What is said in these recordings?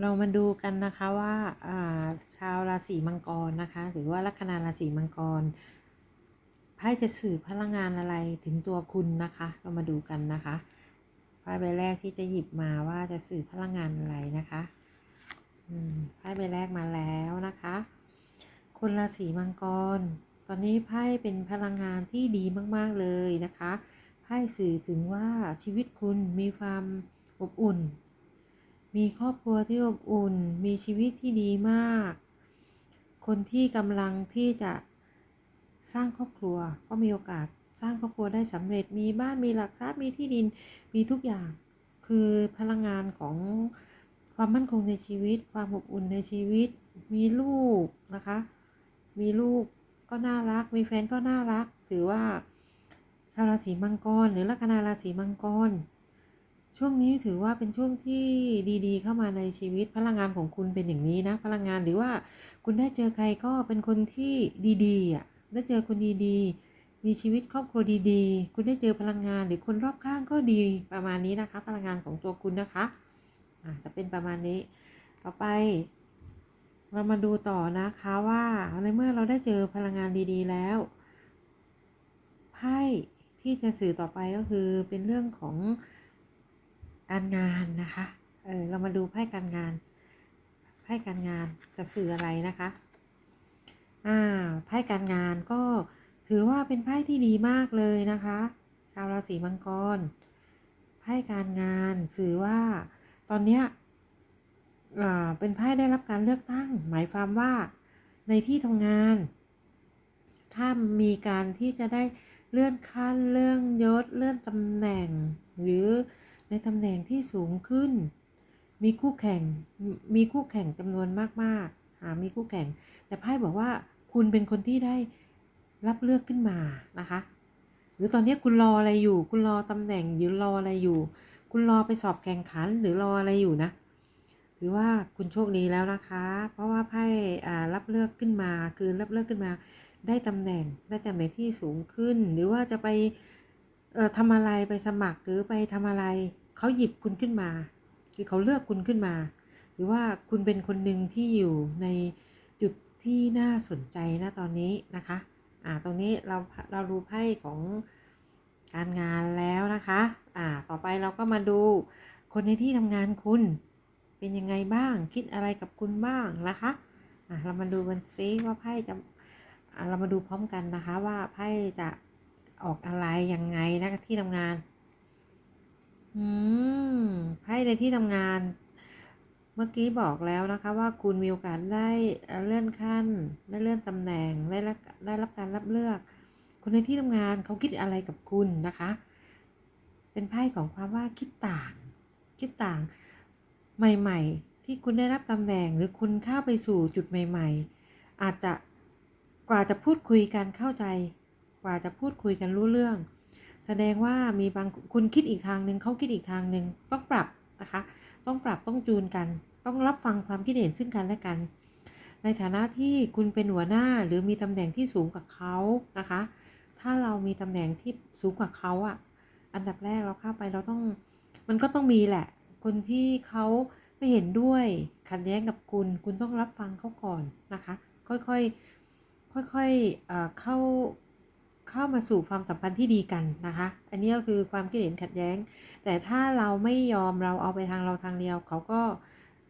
เรามาดูกันนะคะว่าชาวราศีมังกรนะคะ หรือว่าลัคนาราศีมังกรไพ่จะสื่อพลังงานอะไรถึงตัวคุณนะคะ เรามาดูกันนะคะไพ่ใบแรกที่จะหยิบมาว่าจะสื่อพลังงานอะไรนะคะไพ่ใบแรกมาแล้วนะคะ คนราศีมังกร ตอนนี้ไพ่เป็นพลังงานที่ดีมาก ๆเลยนะคะไพ่สื่อถึงว่าชีวิตคุณมีความอบอุ่น มีครอบครัวที่อบอุ่น มีชีวิตที่ดีมาก คนที่กำลังที่จะสร้างครอบครัวก็มีโอกาสสร้างครอบครัวได้สำเร็จ มีบ้าน มีหลักทรัพย์ มีที่ดิน มีทุกอย่าง คือพลังงานของความมั่นคงในชีวิต ความอบอุ่นในชีวิต มีลูกนะคะ มีลูกก็น่ารัก มีแฟนก็น่ารัก ถือว่าชาวราศีมังกร หรือลัคนาราศีมังกร ช่วงนี้ถือว่าเป็นช่วงที่ดีๆ เข้ามาในชีวิตพลังงานของคุณเป็นอย่างนี้นะ พลังงานหรือว่าคุณได้เจอใครก็เป็นคนที่ดีๆอะได้เจอคนดีๆ มีชีวิตครอบครัวดีๆ คุณได้เจอพลังงานหรือคนรอบข้างก็ดีประมาณนี้นะคะ พลังงานของตัวคุณนะคะอะจะเป็นประมาณนี้ ต่อไป เรามาดูต่อนะคะว่าในเมื่อเราได้เจอพลังงานดีๆแล้วไพ่ที่จะสื่อต่อไปก็คือเป็นเรื่องของ การงานนะคะ เออเรามาดูไพ่การงาน ไพ่การงานจะสื่ออะไรนะคะ อ่า ไพ่การงานก็ถือว่าเป็นไพ่ที่ดีมากเลยนะคะ ชาวราศีมังกร ไพ่การงานสื่อว่าตอนเนี้ยอ่าเป็นไพ่ได้รับการเลือกตั้ง หมายความว่าในที่ทำงาน ถ้ามีการที่จะได้เลื่อนขั้นเลื่อนยศเลื่อนตำแหน่ง หรือ ในตำแหน่งที่สูงขึ้น มีคู่แข่ง มีคู่แข่งจำนวนมากๆ หา มีคู่แข่ง แต่ไพ่บอกว่าคุณเป็นคนที่ได้รับเลือกขึ้นมานะคะ หรือตอนนี้คุณรออะไรอยู่ คุณรอตำแหน่งหรือรออะไรอยู่ คุณรอไปสอบแข่งขันหรือรออะไรอยู่นะถือว่าคุณโชคดีแล้วนะคะ เพราะว่าไพ่รับเลือกขึ้นมา คือรับเลือกขึ้นมา ได้ตำแหน่ง ได้ตำแหน่งที่สูงขึ้น หรือว่าจะไป เออทำอะไรไปสมัครหรือไปทำอะไรเขาหยิบคุณขึ้นมา คือเขาเลือกคุณขึ้นมา หรือว่าคุณเป็นคนหนึ่งที่อยู่ในจุดที่น่าสนใจนะตอนนี้นะคะอ่าตรงนี้เราเราดูไพ่ของการงานแล้วนะคะอ่าต่อไปเราก็มาดูคนในที่ทำงานคุณเป็นยังไงบ้างคิดอะไรกับคุณบ้างนะคะอ่าเรามาดูกันซิว่าไพ่จะอ่าเรามาดูพร้อมกันนะคะว่าไพ่จะ ออกอะไรยังไงนะที่ทำงาน อืมไพ่ในที่ทำงาน เมื่อกี้บอกแล้วนะคะว่าคุณมีโอกาสได้เลื่อนขั้น ได้เลื่อนตำแหน่ง ได้รับได้รับการรับเลือก คนในที่ทำงานเขาคิดอะไรกับคุณนะคะ เป็นไพ่ของความว่าคิดต่าง คิดต่างใหม่ ๆ ที่คุณได้รับตำแหน่งหรือคุณเข้าไปสู่จุดใหม่ ๆ อาจจะกว่าจะพูดคุยกันเข้าใจ ว่าจะพูดคุยกันรู้เรื่อง แสดงว่ามีบางคุณคิดอีกทางหนึ่งเขาคิดอีกทางหนึ่งต้องปรับนะคะ ต้องปรับต้องจูนกัน ต้องรับฟังความคิดเห็นซึ่งกันและกัน ในฐานะที่คุณเป็นหัวหน้าหรือมีตำแหน่งที่สูงกว่าเขานะคะ ถ้าเรามีตำแหน่งที่สูงกว่าเขาอะ่ะอันดับแรกเราเข้าไปเราต้องมันก็ต้องมีแหละ คนที่เขาไม่เห็นด้วยขัดแย้งกับคุณ คุณต้องรับฟังเขาก่อนนะคะ ค่อยๆค่อยๆเอ่อเข้า เข้ามาสู่ความสัมพันธ์ที่ดีกันนะคะ อันนี้ก็คือความคิดเห็นขัดแย้ง แต่ถ้าเราไม่ยอมเราเอาไปทางเราทางเดียวเขาก็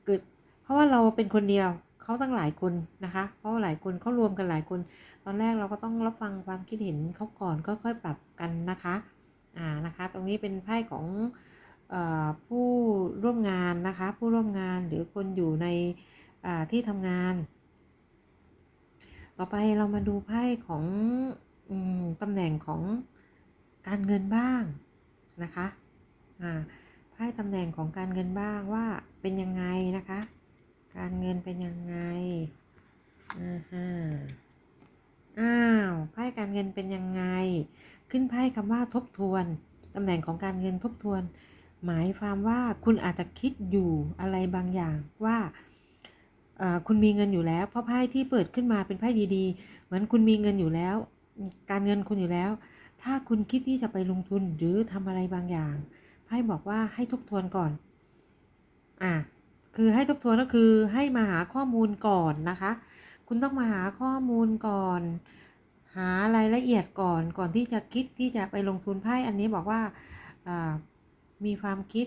เกิด เพราะว่าเราเป็นคนเดียวเขาตั้งหลายคนนะคะ เพราะว่าหลายคนเขารวมกันหลายคน ตอนแรกเราก็ต้องรับฟังความคิดเห็นเขาก่อนค่อยๆปรับกันนะคะอ่านะคะ ตรงนี้เป็นไพ่ของอผู้ร่วมงานนะคะ ผู้ร่วมงานหรือคนอยู่ในที่ทำงาน ต่อไปเรามาดูไพ่ของ ตำแหน่งของการเงินบ้างนะคะไพ่ตำแหน่งของการเงินบ้างว่าเป็นยังไงนะคะ การเงินเป็นยังไงอ่าฮะอ้าวไพ่การเงินเป็นยังไง ขึ้นไพ่คำว่าทบทวนตำแหน่งของการเงินทบทวน หมายความว่าคุณอาจจะคิดอยู่อะไรบางอย่างว่าคุณมีเงินอยู่แล้ว เพราะไพ่ที่เปิดขึ้นมาเป็นไพ่ดีๆ เหมือนคุณมีเงินอยู่แล้ว การเงินคุณอยู่แล้ว ถ้าคุณคิดที่จะไปลงทุนหรือทำอะไรบางอย่างไพ่บอกว่าให้ทบทวนก่อน อะคือให้ทบทวนก็คือให้มาหาข้อมูลก่อนนะคะ คุณต้องมาหาข้อมูลก่อน หารายละเอียดก่อนก่อนที่จะคิดที่จะไปลงทุนไพ่อันนี้บอกว่าอ่ามีความคิด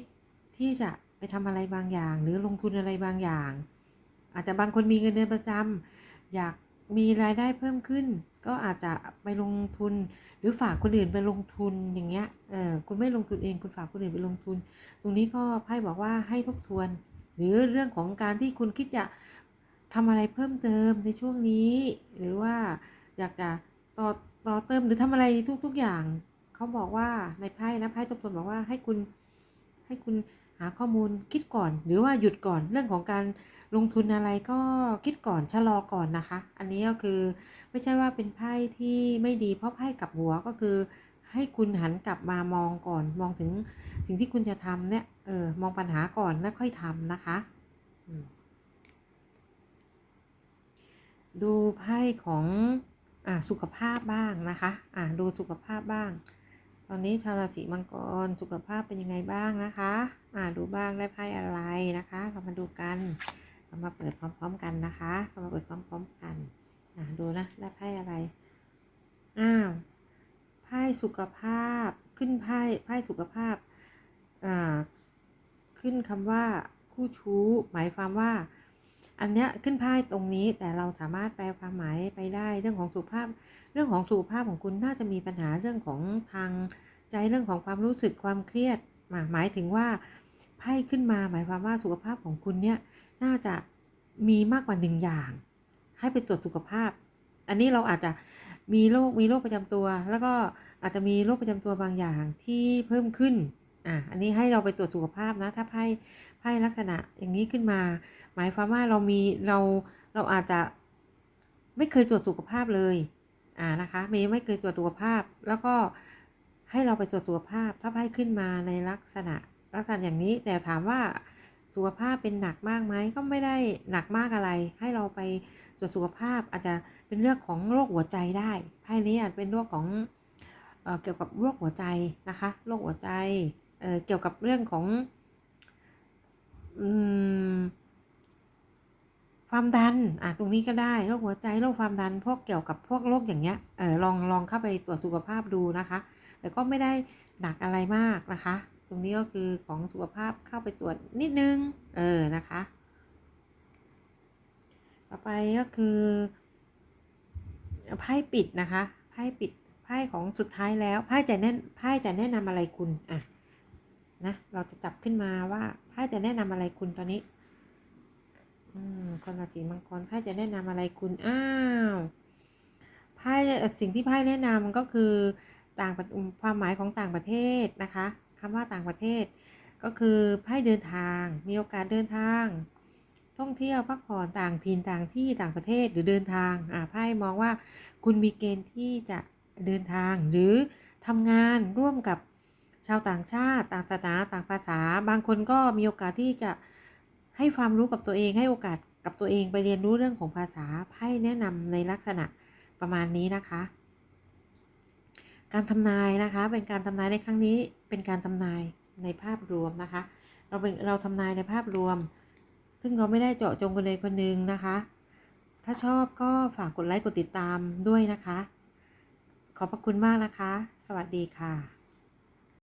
ที่จะไปทำอะไรบางอย่าง หรือลงทุนอะไรบางอย่าง อาจจะบางคนมีเงินเดือนประจำอยาก มีรายได้เพิ่มขึ้น ก็อาจจะไปลงทุน หรือฝากคนอื่นไปลงทุนอย่างเงี้ยเออคุณไม่ลงทุนเองคุณฝากคนอื่นไปลงทุน ตรงนี้ก็ไพ่บอกว่าให้ทบทวน หรือเรื่องของการที่คุณคิดจะทำอะไรเพิ่มเติมในช่วงนี้ หรือว่าอยากจะต่อต่อเติมหรือทำอะไรทุก ๆอย่าง เขาบอกว่าในไพ่นะไพ่ทบทวนบอกว่าให้คุณให้คุณ หาข้อมูลคิดก่อน หรือว่าหยุดก่อนเรื่องของการลงทุนอะไรก็คิดก่อนชะลอก่อนนะคะ อันนี้ก็คือไม่ใช่ว่าเป็นไพ่ที่ไม่ดีเพราะไพ่กับหัวก็คือ ให้คุณหันกลับมามองก่อน มองถึงสิ่งที่คุณจะทำเนี่ยเออมองปัญหาก่อนแล้วค่อยทำนะคะดูไพ่ของอ่าสุขภาพบ้างนะคะ อ่าดูสุขภาพบ้าง ตอนนี้ชาวราศีมังกรสุขภาพเป็นยังไงบ้างนะคะ อ่าดูบ้างได้ไพ่อะไรนะคะเรามาดูกันเรามาเปิดพร้อม ๆ กันนะคะเรามาเปิดพร้อม ๆ กัน อ่าดูนะได้ไพ่อะไร อ้าวไพ่สุขภาพขึ้นไพ่ไพ่สุขภาพ อ่า ขึ้นคำว่าคู่ชู้ หมายความว่า อันเนี้ยขึ้นไพ่ตรงนี้แต่เราสามารถแปลความหมายไปได้เรื่องของสุขภาพ เรื่องของสุขภาพของคุณน่าจะมีปัญหาเรื่องของทางใจเรื่องของความรู้สึกความเครียดหมายถึงว่าไพ่ขึ้นมาหมายความว่าสุขภาพของคุณเนี่ยน่าจะมีมากกว่าหนึ่งอย่าง ให้ไปตรวจสุขภาพ อันนี้เราอาจจะมีโรคมีโรคประจำตัว แล้วก็อาจจะมีโรคประจำตัวบางอย่างที่เพิ่มขึ้นอะอันนี้ให้เราไปตรวจสุขภาพนะ ถ้าไพ่ไพ่ลักษณะอย่างนี้ขึ้นมา หมายความว่าเรามีเราเราอาจจะไม่เคยตรวจสุขภาพเลย อ่านะคะมีไม่เคยตรวจสุขภาพ แล้วก็ให้เราไปตรวจสุขภาพ ถ้าไพ่ขึ้นมาในลักษณะลักษณะอย่างนี้ แต่ถามว่าสุขภาพเป็นหนักมากไหมก็ไม่ได้หนักมากอะไร ให้เราไปตรวจสุขภาพอาจจะเป็นเรื่องของโรคหัวใจได้ไพ่นี้อาจเป็นโรคของเอ่อเกี่ยวกับโรคหัวใจนะคะโรคหัวใจเเกี่ยวกับเรื่องของอืม ความดันอะตรงนี้ก็ได้โรคหัวใจโรคความดันพวกเกี่ยวกับพวกโรคอย่างเงี้ยเออลองลองเข้าไปตรวจสุขภาพดูนะคะ แต่ก็ไม่ได้หนักอะไรมากนะคะ ตรงนี้ก็คือของสุขภาพเข้าไปตรวจนิดนึงเออนะคะ ต่อไปก็คือไพ่ปิดนะคะไพ่ปิดไพ่ของสุดท้ายแล้วไพ่จะแนะไพ่จะแนะนำอะไรคุณอะนะเราจะจับขึ้นมาว่าไพ่จะแนะนำอะไรคุณตอนนี้ คนราศีมังกรไพ่จะแนะนำอะไรคุณ อ้าวไพ่สิ่งที่ไพ่แนะนำก็คือต่างประความหมายของต่างประเทศนะคะคำว่าต่างประเทศ ก็คือไพ่เดินทาง มีโอกาสเดินทาง ท่องเที่ยวพักผ่อนต่างถิ่นต่างที่ต่างประเทศหรือเดินทางอ่าไพ่มองว่าคุณมีเกณฑ์ที่จะเดินทางหรือทำงานร่วมกับชาวต่างชาติ ต่างศาสนาต่างภาษา บางคนก็มีโอกาสที่จะ ให้ความรู้กับตัวเองให้โอกาสกับตัวเองไปเรียนรู้เรื่องของภาษาไพ่แนะนำในลักษณะประมาณนี้นะคะ การทำนายนะคะ เป็นการทำนายในครั้งนี้เป็นการทำนายในภาพรวมนะคะ เราเป็นเราทำนายในภาพรวม ซึ่งเราไม่ได้เจาะจงกันเลยคนหนึ่งนะคะ ถ้าชอบก็ฝากกดไลค์กดติดตามด้วยนะคะ ขอบพระคุณมากนะคะ สวัสดีค่ะ